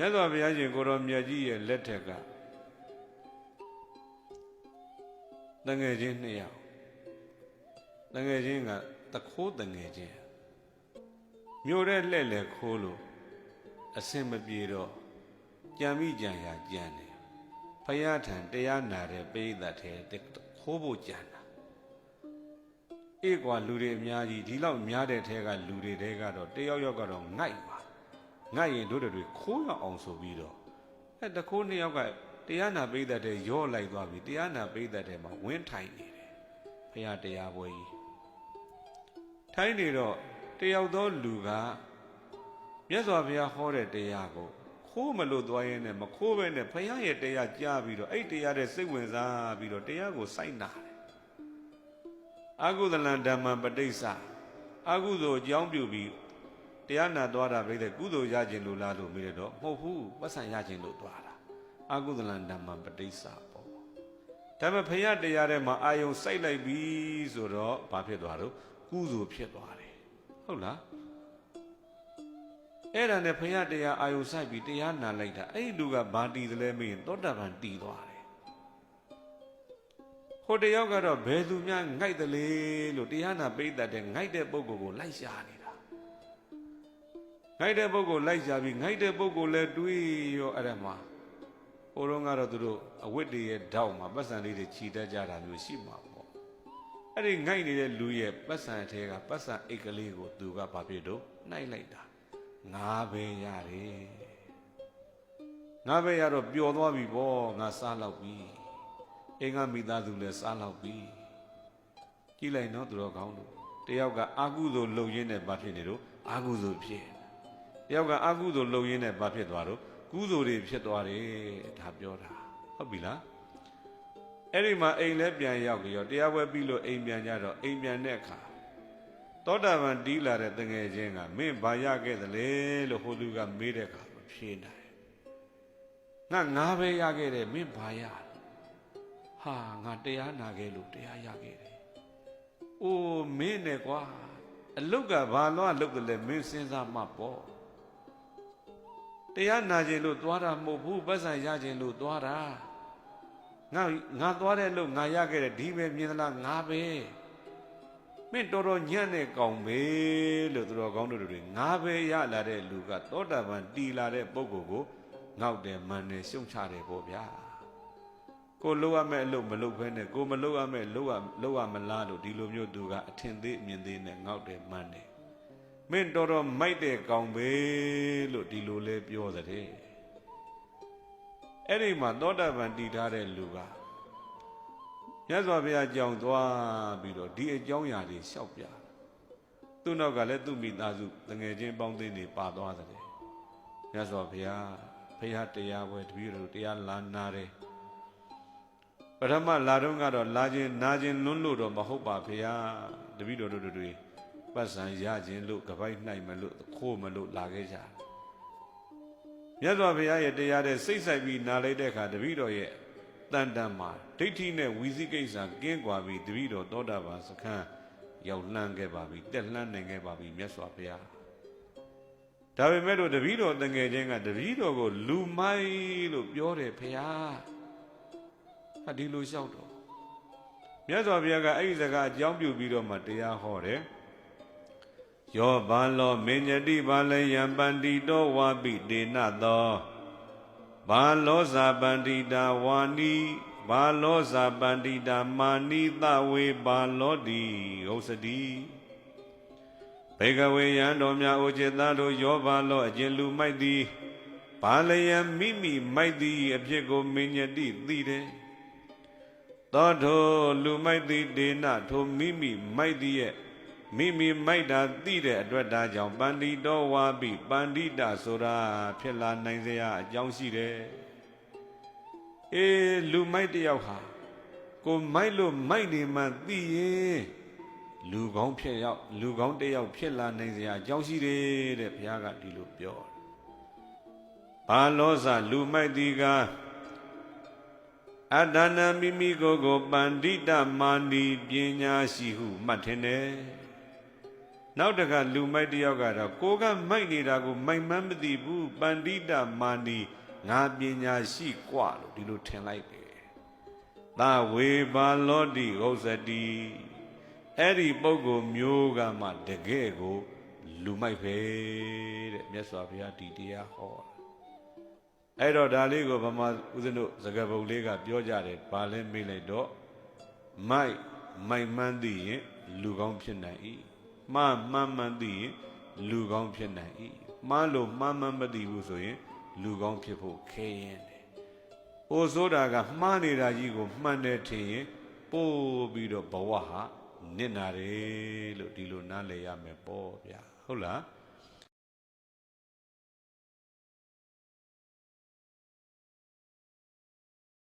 မြတ်စွာဘုရားရှင်ကိုရောမြတ်ကြီးရဲ့လက်ထက်ကတငယ်ချင်းနှစ်ယောက်တငယ်ချင်းကတခိုးတငယ်ချင်းမြို့တဲ့လှဲ့လေခိုးလို့အစင်မပြေတော့ကြံမိကြံရကြံတယ်ဖယားထံတရားနာတဲ့ပိဋကတ်ထဲခိုးဖို့ကြံတာအေးကွာလူတွေအများကြီးဒီလောက်များတဲ့ထဲကလူတွေတဲကတော့တယောက်ယောက်ကတော့ငိုက်ပါ ငတ်ရင်တို့တွေခိုးရအောင်ဆိုပြီးတော့အဲတခိုးနှစ်ယောက်ကတရားနာပိဋကတ်တဲ့ရော့လိုက်သွားပြီတရားနာပိဋကတ်တဲ့မှာဝင်းထိုင်နေတယ်ဖရာတရားပွဲကြီးထိုင်နေတော့တယောက်သောလူကမြတ်စွာဘုရားဟောတဲ့တရားကိုခိုးမလို့သွားရင်လည်းမခိုးပဲနဲ့ဖရာရဲ့တရားကြားပြီးတော့အဲ့တရားတဲ့စိတ်ဝင်စားပြီးတော့တရားကိုစိုက်နာတယ်အာဟုသလံဓမ္မပဋိစ္စအာဟုသို့အကြောင်းပြုပြီး တရားနာသွားတာပြိတဲ့ကုသိုလ်ရခြင်းလို့လားလို့မေးရတော့မဟုတ်ဘူးပတ်စံရခြင်းလို့သွားတာအကုသလံဓမ္မပဋိစ္စပေါ့ဒါပေမဲ့ဖရာတရားထဲမှာအာယုံစိုက်လိုက်ပြီဆိုတော့ဘာဖြစ်သွားတော့ကုသိုလ်ဖြစ်သွားတယ်ဟုတ်လားအဲ့ဒါနဲ့ဖရာတရားအာယုံစိုက်ပြီးတရားနာလိုက်တာအဲ့ဒီလူကဘာတီသလဲမေးရင်သောတာပန်တီသွားတယ်ဟိုတယောက်ကတော့ဘယ်သူများငိုက်တယ်လေလို့တရားနာပိဋကတ်တဲ့ငိုက်တဲ့ပုဂ္ဂိုလ်ကိုလိုက်ရှာနေတာ ငိုက်တဲ့ပုဂ္ဂိုလ်လိုက်ရှာပြီးငိုက်တဲ့ပုဂ္ဂိုလ်လည်းတွေးရောအဲ့ဒါမှာဟိုတော့ကတော့သူတို့အဝတ်တွေရဲ့တောက်မှာပတ်စံလေးတွေခြိတတ်ကြတာမျိုးရှိမှာပေါ့အဲ့ဒီငိုက်နေတဲ့လူရဲ့ပတ်စံအထဲကပတ်စံအိတ်ကလေးကိုသူကဘာဖြစ်တော့နှိုက်လိုက်တာငါပဲရတယ်ငါပဲရတော့ပျော်သွားပြီပေါ့ငါစားလောက်ပြီအင်္ဂမိသားစုလည်းစားလောက်ပြီကြည့်လိုက်နော်သူတော်ကောင်းတို့တယောက်ကအာကုသိုလ်လှုပ်ရင်းနဲ့ဘာဖြစ်နေတော့အာကုသိုလ်ဖြစ် တယောက်ကအကုသိုလ်လုပ်ရင်းနဲ့ဘာဖြစ်သွားတော့ကုသိုလ်တွေဖြစ်သွားတယ်ဒါပြောတာဟုတ်ပြီလားအဲ့ဒီမှာအိမ်လဲပြန်ရောက်ကြရောတရားပွဲပြီးလို့အိမ်ပြန်ကြတော့အိမ်ပြန်တဲ့အခါသောတာပန်တီးလာတဲ့တငယ်ချင်းကမင်းဘာရခဲ့သလဲလို့ဟိုလူကမေးတဲ့အခါမဖြေနိုင်ငါငါပဲရခဲ့တယ်မင်းဘာရလဲဟာငါတရားနာခဲ့လို့တရားရခဲ့တယ်အိုးမင်းနဲ့ကွာအလုတ်ကဘာလို့အလုတ်တယ်လဲမင်းစဉ်းစားမှပေါ့ တရားနာခြင်းလို့သွားတာမဟုတ်ဘူးပတ်စံရခြင်းလို့သွားတာငါငါသွားတဲ့လို့ငါရခဲ့တဲ့ဒီပဲမြင်သလားငါပဲမင်းတော်တော်ညံ့တဲ့ကောင်ပဲလို့သူတော်ကောင်းတို့တွေငါပဲရလာတဲ့လူကသောတာပန်တီလာတဲ့ပုဂ္ဂိုလ်ကိုငေါက်တယ်မန်တယ်ရှုံချတယ်ပေါ့ဗျာကိုလှုပ်ရမယ့်အလုပ်မလုပ်ဘဲနဲ့ကိုမလှုပ်ရမယ့်လှုပ်ရလှုပ်ရမလားလို့ဒီလိုမျိုးသူကအထင်သေးအမြင်သေးနဲ့ငေါက်တယ်မန်တယ် မင်းတော်တော်မိုက်တဲ့ကောင်ပဲလို့ဒီလိုလဲပြောတဲ့အဲ့ဒီမှာသောတာပန်တည်ထားတဲ့လူကမြတ်စွာဘုရားကြောင်သွားပြီးတော့ဒီအကြောင်းအရာတွေလျှောက်ပြသူ့နောက်ကလည်းသူ့မိသားစုတငယ်ချင်းပေါင်းသင်းတွေပါသွားတယ်မြတ်စွာဘုရားဘုရားတရားပွဲတပည့်တော်တရားလာနာတယ်ပထမလာတော့ကတော့လာခြင်းနာခြင်းလွန်းလို့တော့မဟုတ်ပါဖေဟာတပည့်တော်တို့တွေ ပတ်စံရခြင်းလို့ကပိုက်နှိုက်မလို့ခိုးမလို့လာခဲ့ကြတယ်မြတ်စွာဘုရားရဲ့တရားတဲ့စိတ်ဆိုင်ပြီးနားလိုက်တဲ့အခါတပည့်တော်ရဲ့တန်တန်မှာဒိဋ္ဌိနဲ့ဝီစိကိစ္စကင်းကွာပြီးတပည့်တော်သောတာပန်စခန်းရောက်လှမ်းခဲ့ပါပြီတက်လှမ်းနိုင်ခဲ့ပါပြီမြတ်စွာဘုရားဒါပေမဲ့လို့တပည့်တော်တငယ်ချင်းကတပည့်တော်ကိုလူမိုင်းလို့ပြောတယ်ဖေဟာဟာဒီလိုလျှောက်တော့မြတ်စွာဘုရားကအဲ့ဒီစကားအကြောင်းပြုပြီးတော့မှတရားဟောတယ် ယောဘာလောမေညတိဘာလယံပန္တိတောဝါပိတေနသောဘာလောဇာပန္တိတာဝါနီဘာလောဇာပန္တိတာမာနိသဝေဘာလောတိဟုတ်စတိဘေကဝေယံတော်များအိုจิตသားတို့ယောဘာလောအကျဉ်လူမိုက်သည်ဘာလယံမိမိမိုက်သည်အဖြစ်ကိုမေညတိသိတယ်သောထိုလူမိုက်သည်ဒေနထိုမိမိမိုက်သည်ရဲ့ မိမိမိုက်တာသိတဲ့အတွက်ဒါကြောင့်ပန္တိတော်ဝါပိပန္တိတဆိုတာဖြစ်လာနိုင်စရာအကြောင်းရှိတယ်။အေးလူမိုက်တယောက်ဟာကိုမိုက်လို့မိုက်နေမှသိရင်လူကောင်းဖြစ်ရောက်လူကောင်းတယောက်ဖြစ်လာနိုင်စရာအကြောင်းရှိတယ်တဲ့ဘုရားကဒီလိုပြောတယ်။ဘာလောဇလူမိုက်ဒီကအတ္တနာမိမိကိုယ်ကိုပန္တိတမာနီပညာရှိဟုမှတ်ထင်တယ်။ နောက်တကလူမိုက်တယောက်ကတော့ကိုကမိုက်နေတာကိုမိုက်မှန်းမသိဘူးပန္တိတမာနီငါပညာရှိกว่าလို့ဒီလိုထင်လိုက်တယ်။သာဝေဘာလောတိဥစ္စတိအဲ့ဒီပုဂ္ဂိုလ်မျိုးကမှတကယ်ကို လူမိုက်ပဲတဲ့မြတ်စွာဘုရားဒီတရားဟောတာအဲ့တော့ဒါလေးကိုဗမာဦးဇင်းတို့စကားပုံလေးကပြောကြတယ်ဘာလဲမေးလိုက်တော့မိုက်မိုက်မှန်းသိရင်လူကောင်းဖြစ်နိုင်၏ မှားမှန်းမှန်းသိရင်လူကောင်းဖြစ်နိုင်၏မှားလို့မှားမှန်းမသိဘူးဆိုရင်လူကောင်းဖြစ်ဖို့ခဲရင်တယ်။အိုဆိုတာကမှားနေတာကြီးကိုမှန်တယ်ထင်ရင်ပို့ပြီးတော့ဘဝဟာနစ်နာတယ်လို့ဒီလိုနားလည်ရမယ်ပေါ့ဗျာဟုတ်လား။